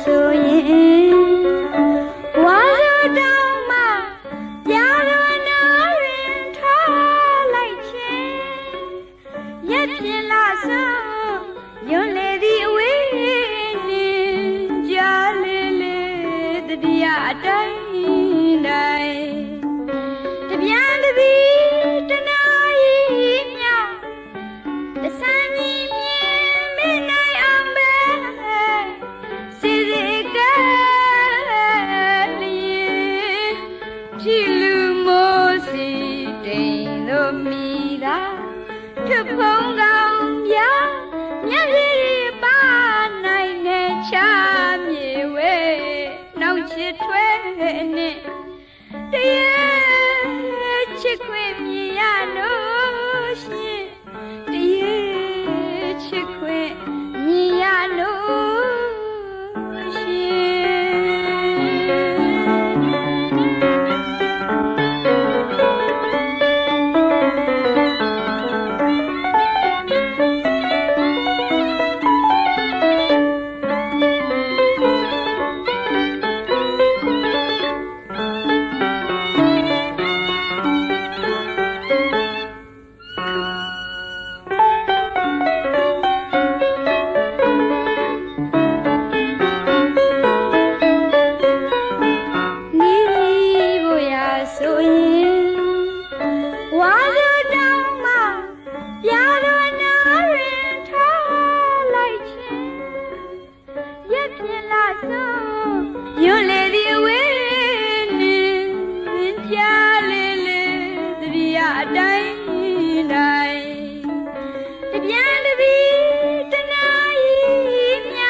秀英。to အတိုင်းတိုင်းတပြန်တပီးတနာကြီးမြ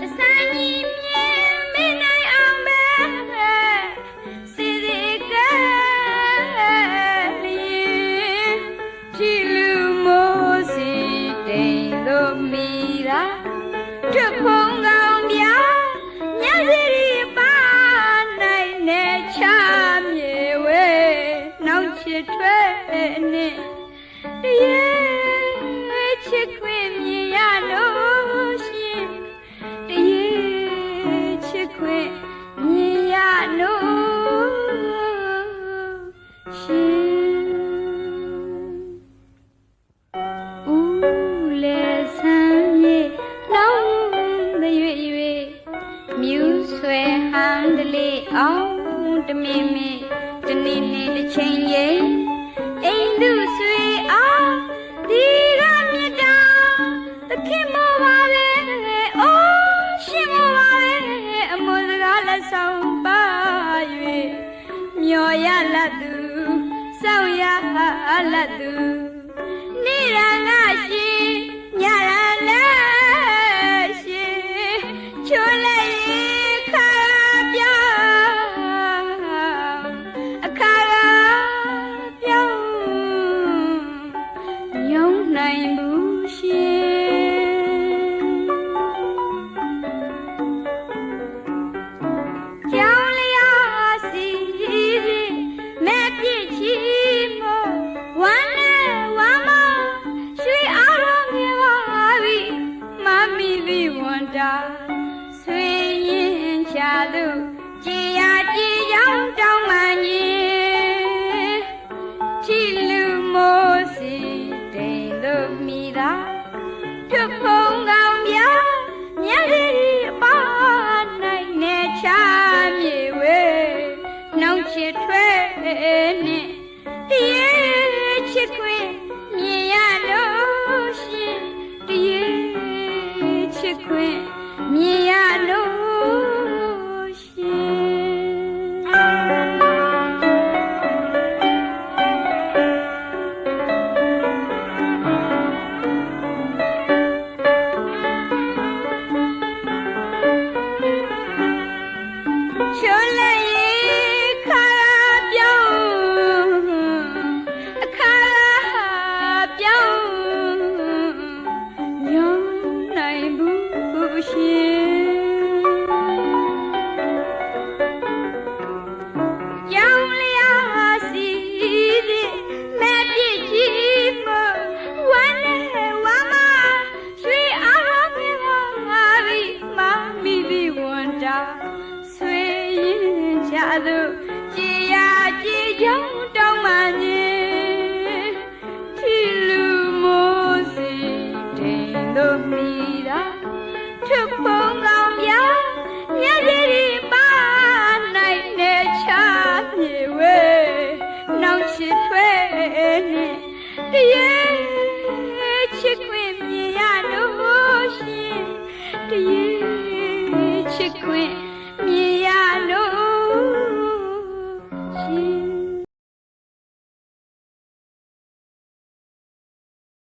တဆန်းကြီးမြင်မနိုင်အောင်ပဲစီစီကလီဖြီလူမိုးစီတိမ်လို့မိတာထွက်ဖို့ ဆွဲဟန်ဒလေးအောင်တမင်မင်တနေ့နေ့တစ်ချိန်ရင်အိမ်သူဆွေအောင်ဒီရမြတ်တာသခင်မပါလေအိုးရှင်မပါလေအမောစကားလက်ဆောင်ပါ၍မျော်ရလက်သူစောင့်ရလက်သူ ရှာမြေဝေနှုံချစ်ထွဲ consequence.